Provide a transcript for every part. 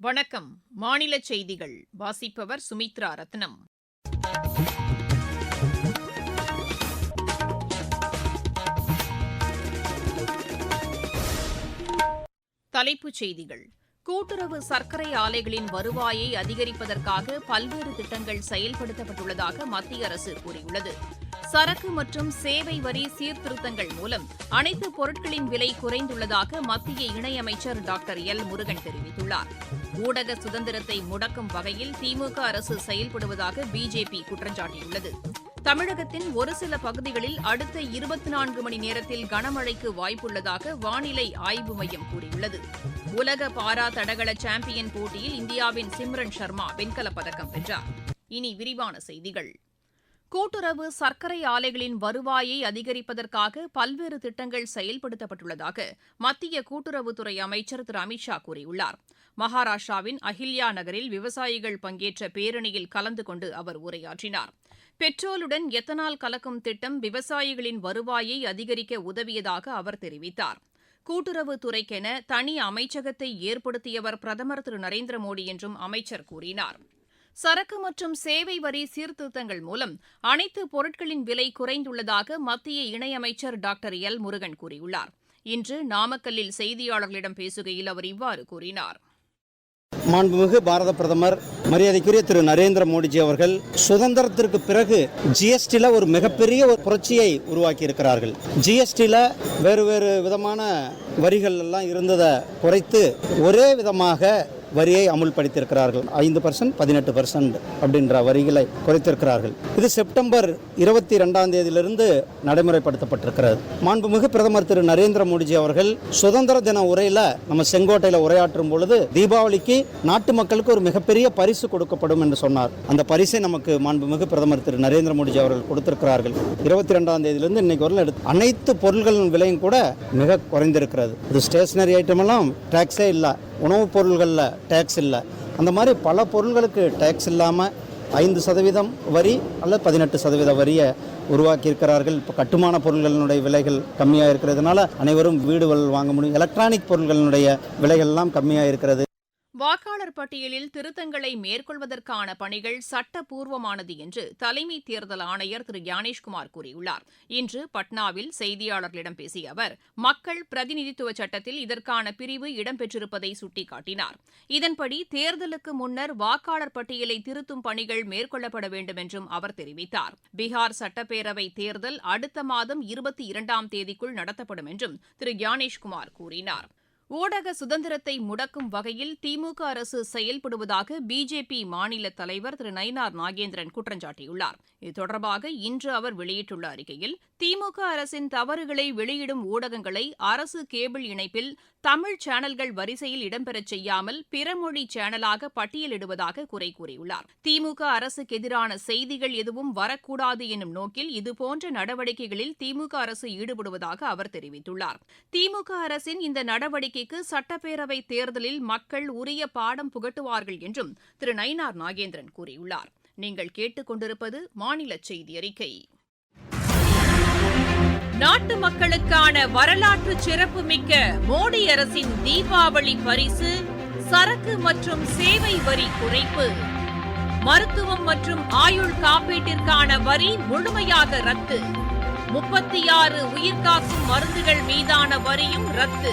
வணக்கம். மாநில செய்திகள். வாசிப்பவர் சுமித்ரா ரத்னம். தலைப்புச் செய்திகள். கூட்டுறவு சர்க்கரை ஆலைகளின் வருவாயை அதிகரிப்பதற்காக பல்வேறு திட்டங்கள் செயல்படுத்தப்பட்டுள்ளதாக மத்திய அரசு கூறியுள்ளது. சரக்கு மற்றும் சேவை வரி சீர்திருத்தங்கள் மூலம் அனைத்து பொருட்களின் விலை குறைந்துள்ளதாக மத்திய இணையமைச்சர் டாக்டர் எல் முருகன் தெரிவித்துள்ளார். ஊடக சுதந்திரத்தை முடக்கும் வகையில் திமுக அரசு செயல்படுவதாக பிஜேபி குற்றம் சாட்டியுள்ளது. தமிழகத்தின் ஒரு சில பகுதிகளில் அடுத்த இருபத்தி நான்கு மணி நேரத்தில் கனமழைக்கு வாய்ப்புள்ளதாக வானிலை ஆய்வு மையம் கூறியுள்ளது. உலக பாரா தடகள சாம்பியன் போட்டியில் இந்தியாவின் சிம்ரன் சர்மா வெண்கலப் பதக்கம் வென்றார். இனி விரிவான செய்திகள். கூட்டுறவு சர்க்கரை ஆலைகளின் வருவாயை அதிகரிப்பதற்காக பல்வேறு திட்டங்கள் செயல்படுத்தப்பட்டுள்ளதாக மத்திய கூட்டுறவுத்துறை அமைச்சர் திரு. அமித் ஷா கூறியுள்ளார். மகாராஷ்டிராவின் அஹில்யா நகரில் விவசாயிகள் பங்கேற்ற பேரணியில் கலந்து கொண்டு அவர் உரையாற்றினார். பெட்ரோலுடன் எத்தனால் கலக்கும் திட்டம் விவசாயிகளின் வருவாயை அதிகரிக்க உதவியதாக அவர் தெரிவித்தார். கூட்டுறவுத்துறைக்கென தனி அமைச்சகத்தை ஏற்படுத்தியவர் பிரதமர் திரு. நரேந்திர மோடி என்றும் அமைச்சர் கூறினார். சரக்கு மற்றும் சேவை வரி சீர்திருத்தங்கள் மூலம் அனைத்து பொருட்களின் விலை குறைந்துள்ளதாக மத்திய இணையமைச்சர் டாக்டர் எல் முருகன் கூறியுள்ளார். இன்று நாமக்கல்லில் செய்தியாளர்களிடம் பேசுகையில் அவர் இவ்வாறு கூறினார். மாண்புமிகு பாரத பிரதமர் மரியாதைக்குரிய திரு நரேந்திர மோடிஜி அவர்கள் சுதந்திரத்திற்கு பிறகு ஜிஎஸ்டியில் ஒரு மிகப்பெரிய ஒரு புரட்சியை உருவாக்கி இருக்கிறார்கள் ஜிஎஸ்டியில் வேறு வேறு விதமான வரிகள் எல்லாம் இருந்ததை குறைத்து ஒரே விதமாக வரியை அமுல்படுத்தியிருக்கிறார்கள். ஐந்து பர்சன்ட் பதினெட்டு பர்சன்ட் அப்படின்ற வரிகளை குறைத்திருக்கிறார்கள். இது செப்டம்பர் இருபத்தி ரெண்டாம் தேதியிலிருந்து நடைமுறைப்படுத்தப்பட்டிருக்கிறது. மாண்புமிகு பிரதமர் திரு நரேந்திர மோடிஜி அவர்கள் சுதந்திர தின உரையில் நம்ம செங்கோட்டையில் உரையாற்றும் பொழுது தீபாவளிக்கு நாட்டு மக்களுக்கு ஒரு மிகப்பெரிய பரிசு கொடுக்கப்படும் என்று சொன்னார். அந்த பரிசை நமக்கு மாண்புமிகு பிரதமர் திரு நரேந்திர மோடிஜி அவர்கள் கொடுத்திருக்கிறார்கள். இருபத்தி ரெண்டாம் தேதியிலிருந்து இன்னைக்கு வரல எடுத்து அனைத்து பொருட்களின் விலையும் கூட மிக குறைந்திருக்கிறது. இது ஸ்டேஷனரி ஐட்டம் எல்லாம் டேக்ஸே இல்லை. உணவுப் பொருள்களில் டேக்ஸ் இல்லை. அந்த மாதிரி பல பொருள்களுக்கு டேக்ஸ் இல்லாமல் ஐந்து சதவீதம் வரி அல்லது பதினெட்டு சதவீத வரியை உருவாக்கி இருக்கிறார்கள் இப்போ கட்டுமான பொருள்களினுடைய விலைகள் கம்மியாக இருக்கிறதுனால அனைவரும் வீடுகள் வாங்க முடியும். எலக்ட்ரானிக் பொருள்களினுடைய விலைகள்லாம் கம்மியாக இருக்கிறது வாக்காளர் பட்டியலில் திருத்தங்களை மேற்கொள்வதற்கான பணிகள் சட்டப்பூர்வமானது என்று தலைமை தேர்தல் ஆணையர் திரு ஞானேஷ்குமார் கூறியுள்ளார். இன்று பட்னாவில் செய்தியாளர்களிடம் பேசிய அவர் மக்கள் பிரதிநிதித்துவ சட்டத்தில் இதற்கான பிரிவு இடம்பெற்றிருப்பதை சுட்டிக்காட்டினார். இதன்படி தேர்தலுக்கு முன்னர் வாக்காளர் பட்டியலை திருத்தும் பணிகள் மேற்கொள்ளப்பட வேண்டும் என்றும் அவர் தெரிவித்தார். பீகார் சட்டப்பேரவை தேர்தல் அடுத்த மாதம் இருபத்தி இரண்டாம் தேதிக்குள் நடத்தப்படும் என்றும் திரு ஞானேஷ்குமார் கூறினார். ஊடக சுதந்திரத்தை முடக்கும் வகையில் திமுக அரசு செயல்படுவதாக பிஜேபி மாநில தலைவர் திரு நயினார் நாகேந்திரன் குற்றம் சாட்டியுள்ளார். இது தொடர்பாக இன்று அவர் வெளியிட்டுள்ள அறிக்கையில் திமுக அரசின் தவறுகளை வெளியிடும் ஊடகங்களை அரசு கேபிள் இணைப்பில் தமிழ் சேனல்கள் வரிசையில் இடம்பெறச் செய்யாமல் பிறமொழி சேனலாக பட்டியலிடுவதாக குறை கூறியுள்ளார். திமுக அரசுக்கு எதிரான செய்திகள் எதுவும் வரக்கூடாது என்னும் நோக்கில் இதுபோன்ற நடவடிக்கைகளில் திமுக அரசு ஈடுபடுவதாக அவர் தெரிவித்துள்ளார். திமுக அரசின் இந்த நடவடிக்கை நடவடிக்கைக்கு சட்டப்பேரவை தேர்தலில் மக்கள் உரிய பாடம் புகட்டுவார்கள் என்றும் திரு நயினார் நாகேந்திரன் கூறியுள்ளார். நீங்கள் கேட்டுக்கொண்டிருப்பது மாநில செய்தி அறிக்கை. நாட்டு மக்களுக்கான வரலாற்று சிறப்புமிக்க மோடி அரசின் தீபாவளி பரிசு சரக்கு மற்றும் சேவை வரி குறைப்பு. மருத்துவம் மற்றும் ஆயுள் காப்பீட்டிற்கான வரி முழுமையாக ரத்து. முப்பத்தி ஆறு உயிர்காக்கும் மருந்துகள் மீதான வரியும் ரத்து.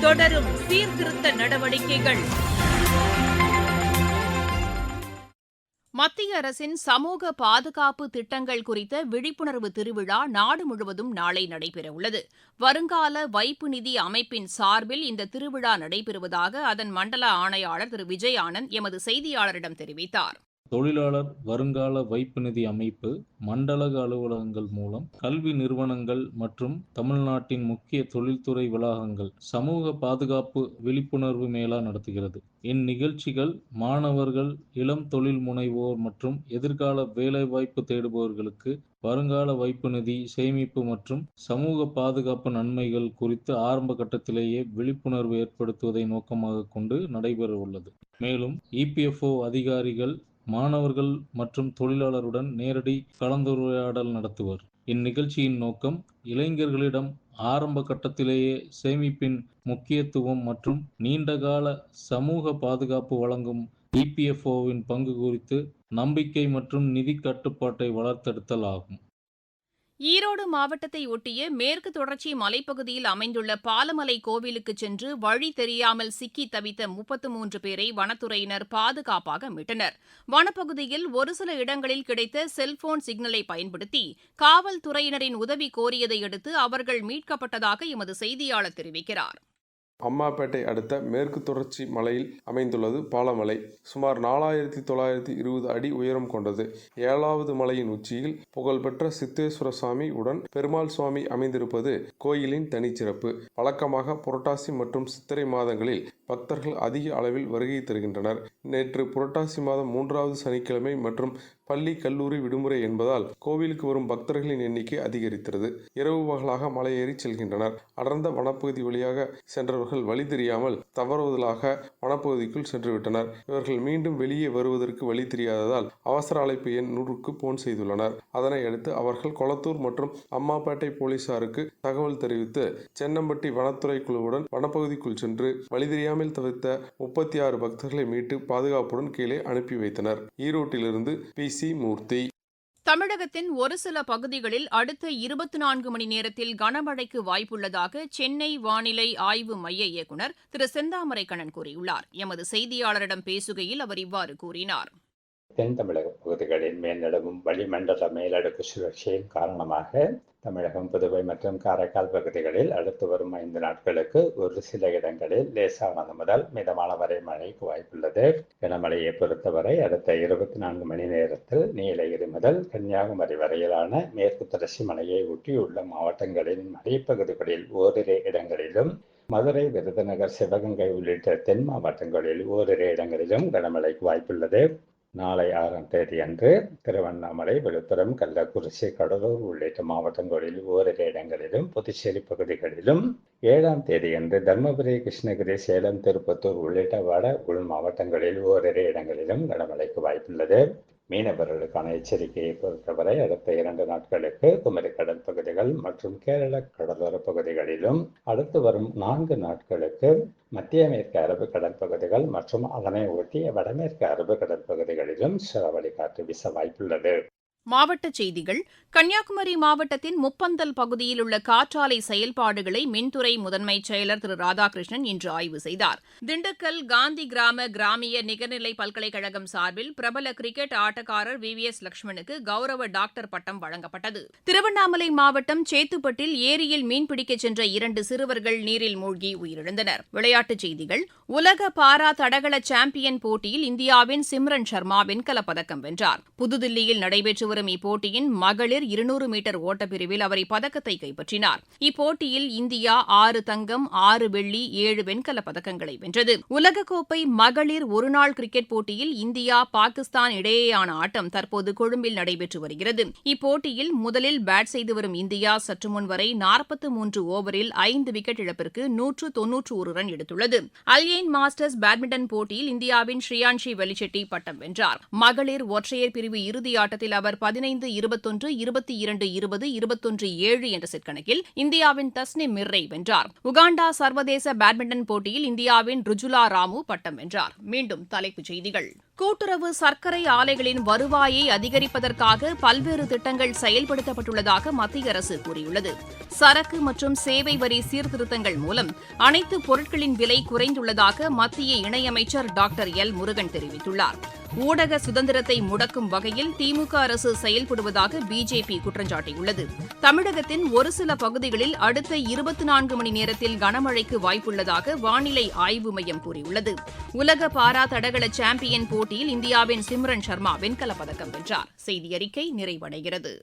தொடரும் சீர்திருத்த நடவடிக்கைகள். மத்திய அரசின் சமூக பாதுகாப்பு திட்டங்கள் குறித்த விழிப்புணர்வு திருவிழா நாடு முழுவதும் நாளை நடைபெறவுள்ளது. வருங்கால வைப்பு நிதி அமைப்பின் சார்பில் இந்த திருவிழா நடைபெறுவதாக அதன் மண்டல ஆணையாளர் திரு. விஜய் ஆனந்த் எமது செய்தியாளரிடம் தெரிவித்தார். தொழிலாளர் வருங்கால வைப்பு நிதி அமைப்பு மண்டலக அலுவலகங்கள் மூலம் கல்வி நிறுவனங்கள் மற்றும் தமிழ்நாட்டின் முக்கிய தொழில்துறை வளாகங்கள் சமூக பாதுகாப்பு விழிப்புணர்வு மேளா நடத்துகிறது. இந்நிகழ்ச்சிகள் மாணவர்கள் இளம் தொழில் முனைவோர் மற்றும் எதிர்கால வேலைவாய்ப்பு தேடுபவர்களுக்கு வருங்கால வைப்பு நிதி சேமிப்பு மற்றும் சமூக பாதுகாப்பு நன்மைகள் குறித்து ஆரம்ப கட்டத்திலேயே விழிப்புணர்வு ஏற்படுத்துவதை நோக்கமாக கொண்டு நடைபெற உள்ளது மேலும் இபிஎஃப்ஓ அதிகாரிகள் மாணவர்கள் மற்றும் தொழிலாளருடன் நேரடி கலந்துரையாடல் நடத்துவர். இந்நிகழ்ச்சியின் நோக்கம் இளைஞர்களிடம் ஆரம்ப கட்டத்திலேயே சேமிப்பின் முக்கியத்துவம் மற்றும் நீண்டகால சமூக பாதுகாப்பு வழங்கும் இபிஎஃப்ஓவின் பங்கு குறித்து நம்பிக்கை மற்றும் நிதி கட்டுப்பாட்டை வளர்த்தெடுத்தல் ஆகும். ஈரோடு மாவட்டத்தை ஒட்டிய மேற்கு தொடர்ச்சி மலைப்பகுதியில் அமைந்துள்ள பாலமலை கோவிலுக்கு சென்று வழி தெரியாமல் சிக்கி தவித்த முப்பத்து மூன்று பேரை வனத்துறையினர் பாதுகாப்பாக மீட்டனர். வனப்பகுதியில் ஒரு சில இடங்களில் கிடைத்த செல்போன் சிக்னலை பயன்படுத்தி காவல்துறையினரின் உதவி கோரியதை அடுத்து அவர்கள் மீட்கப்பட்டதாக எமது செய்தியாளர் தெரிவிக்கிறார். அம்மாப்பேட்டை அடுத்த மேற்கு தொடர்ச்சி மலையில் அமைந்துள்ளது பாலமலை. சுமார் நாலாயிரத்தி தொள்ளாயிரத்தி இருபது அடி உயரம் கொண்டது. ஏழாவது மலையின் உச்சியில் புகழ்பெற்ற சித்தேஸ்வர சுவாமி உடன் பெருமாள் சுவாமி அமைந்திருப்பது கோயிலின் தனிச்சிறப்பு. வழக்கமாக புரட்டாசி மற்றும் சித்திரை மாதங்களில் பக்தர்கள் அதிக அளவில் வருகை தருகின்றனர். நேற்று புரட்டாசி மாதம் மூன்றாவது சனிக்கிழமை மற்றும் பள்ளி கல்லூரி விடுமுறை என்பதால் கோவிலுக்கு வரும் பக்தர்களின் எண்ணிக்கை அதிகரித்தது. இரவு பகலாக மலையேறி செல்கின்றனர். அடர்ந்த வனப்பகுதி வழியாக சென்றவர்கள் வழி தெரியாமல் தவறுதலாக வனப்பகுதிக்குள் சென்றுவிட்டனர். இவர்கள் மீண்டும் வெளியே வருவதற்கு வழி தெரியாததால் அவசர அழைப்பு எண் நூறுக்கு போன் செய்துள்ளனர். அதனை அடுத்து அவர்கள் கொளத்தூர் மற்றும் அம்மாப்பேட்டை போலீசாருக்கு தகவல் தெரிவித்து சென்னம்பட்டி வனத்துறை குழுவுடன் வனப்பகுதிக்குள் சென்று வழி தெரியாமல் தவிர்த்த முப்பத்தி ஆறு பக்தர்களை மீட்டு பாதுகாப்புடன் கீழே அனுப்பி வைத்தனர். ஈரோட்டிலிருந்து பி. சி மூர்த்தி. தமிழகத்தின் ஒரு சில பகுதிகளில் அடுத்த இருபத்தி நான்கு மணி நேரத்தில் கனமழைக்கு வாய்ப்புள்ளதாக சென்னை வானிலை ஆய்வு மைய இயக்குநர் திரு செந்தாமரை கண்ணன் கூறியுள்ளார். எமது செய்தியாளரிடம் பேசுகையில் அவர் இவ்வாறு கூறினார். தென் தமிழக பகுதிகளில் மேல்நிலவும் வளிமண்டல மேலடுக்கு சுழற்சியின் காரணமாக தமிழகம் புதுவை மற்றும் காரைக்கால் பகுதிகளில் அடுத்து வரும் ஐந்து நாட்களுக்கு ஒரு சில இடங்களில் லேசானது முதல் மிதமான வரை மழைக்கு வாய்ப்புள்ளது. கனமழையை பொறுத்தவரை அடுத்த இருபத்தி நான்கு மணி நேரத்தில் நீலகிரி முதல் கன்னியாகுமரி வரையிலான மேற்கு தொடர்ச்சி மலையை ஒட்டியுள்ள மாவட்டங்களின் மலைப்பகுதிகளில் ஓரிரு இடங்களிலும் மதுரை விருதுநகர் சிவகங்கை உள்ளிட்ட தென் மாவட்டங்களில் ஓரிரு இடங்களிலும் கனமழைக்கு வாய்ப்புள்ளது. நாளை ஆறாம் தேதி அன்று திருவண்ணாமலை விழுப்புரம் கள்ளக்குறிச்சி கடலூர் உள்ளிட்ட மாவட்டங்களில் ஓரிரு இடங்களிலும் புதுச்சேரி பகுதிகளிலும் ஏழாம் தேதி அன்று தருமபுரி கிருஷ்ணகிரி சேலம் திருப்பத்தூர் உள்ளிட்ட வட உள் மாவட்டங்களில் ஓரிரு இடங்களிலும் கனமழைக்கு வாய்ப்புள்ளது. மீனவர்களுக்கான எச்சரிக்கையை பொறுத்தவரை அடுத்த இரண்டு நாட்களுக்கு குமரி கடல் பகுதிகள் மற்றும் கேரள கடலோர பகுதிகளிலும் அடுத்து வரும் நான்கு நாட்களுக்கு மத்திய மேற்கு அரபு கடல் பகுதிகள் மற்றும் அதனை ஒட்டிய வடமேற்கு அரபு கடல் பகுதிகளிலும் சூறாவளி காற்று வீச வாய்ப்புள்ளது. மாவட்டச் செய்திகள். கன்னியாகுமரி மாவட்டத்தின் முப்பந்தல் பகுதியில் உள்ள காற்றாலை செயல்பாடுகளை மின்துறை முதன்மை செயலர் திரு ராதாகிருஷ்ணன் இன்று ஆய்வு செய்தார். திண்டுக்கல் காந்தி கிராம கிராமிய நிகர்நிலை பல்கலைக்கழகம் சார்பில் பிரபல கிரிக்கெட் ஆட்டக்காரர் வி. வி. எஸ். லட்சுமணுக்கு கௌரவ டாக்டர் பட்டம் வழங்கப்பட்டது. திருவண்ணாமலை மாவட்டம் சேத்துப்பட்டில் ஏரியில் மீன்பிடிக்கச் சென்ற இரண்டு சிறுவர்கள் நீரில் மூழ்கி உயிரிழந்தனர். விளையாட்டுச் செய்திகள். உலக பாரா தடகள சாம்பியன் போட்டியில் இந்தியாவின் சிம்ரன் சர்மா வெண்கலப் பதக்கம் வென்றார். புதுதில்லியில் நடைபெற்று வரும் இப்போட்டியின் மகளிர் இருநூறு மீட்டர் ஓட்டப்பிரிவில் அவர் இப்பதக்கத்தை கைப்பற்றினார். இப்போட்டியில் இந்தியா ஆறு தங்கம் ஆறு வெள்ளி ஏழு வெண்கலப் பதக்கங்களை வென்றது. உலகக்கோப்பை மகளிர் ஒருநாள் கிரிக்கெட் போட்டியில் இந்தியா பாகிஸ்தான் இடையேயான ஆட்டம் தற்போது கொழும்பில் நடைபெற்று வருகிறது. இப்போட்டியில் முதலில் பேட் செய்து வரும் இந்தியா சற்று முன் வரை நாற்பத்து மூன்று ஓவரில் ஐந்து விக்கெட் இழப்பிற்கு நூற்று தொன்னூற்று ஒரு ரன் எடுத்துள்ளது. அல்யைன் மாஸ்டர்ஸ் பேட்மிண்டன் போட்டியில் இந்தியாவின் ஸ்ரீயான்ஷி வெளிச்செட்டி பட்டம் வென்றார். மகளிர் ஒற்றையர் பிரிவு இறுதி ஆட்டத்தில் அவர் பதினைந்து இருபத்தொன்று இருபத்தி இரண்டு இருபது இருபத்தொன்று ஏழு என்ற செட் கணக்கில் இந்தியாவின் தஸ்னி மிர்ரை வென்றார். உகாண்டா சர்வதேச பேட்மிண்டன் போட்டியில் இந்தியாவின் ருஜுலா ராமு பட்டம் வென்றார். மீண்டும் தலைப்புச் செய்திகள். கூட்டுறவு சர்க்கரை ஆலைகளின் வருவாயை அதிகரிப்பதற்காக பல்வேறு திட்டங்கள் செயல்படுத்தப்பட்டுள்ளதாக மத்திய அரசு கூறியுள்ளது. சரக்கு மற்றும் சேவை வரி சீர்திருத்தங்கள் மூலம் அனைத்து பொருட்களின் விலை குறைந்துள்ளதாக மத்திய இணையமைச்சர் டாக்டர் எல் முருகன் தெரிவித்துள்ளாா் ஊடக சுதந்திரத்தை முடக்கும் வகையில் திமுக அரசு செயல்படுவதாக பிஜேபி குற்றம் சாட்டியுள்ளது தமிழகத்தின் ஒரு சில பகுதிகளில் அடுத்த இருபத்தி நான்கு மணி நேரத்தில் கனமழைக்கு வாய்ப்புள்ளதாக வானிலை ஆய்வு மையம் கூறியுள்ளது. உலக பாரா தடகள சாம்பியன் போட்டியில் இந்தியாவின் சிம்ரன் சர்மா வெண்கலப் பதக்கம் வென்றார். செய்தி அறிக்கை நிறைவடைகிறது.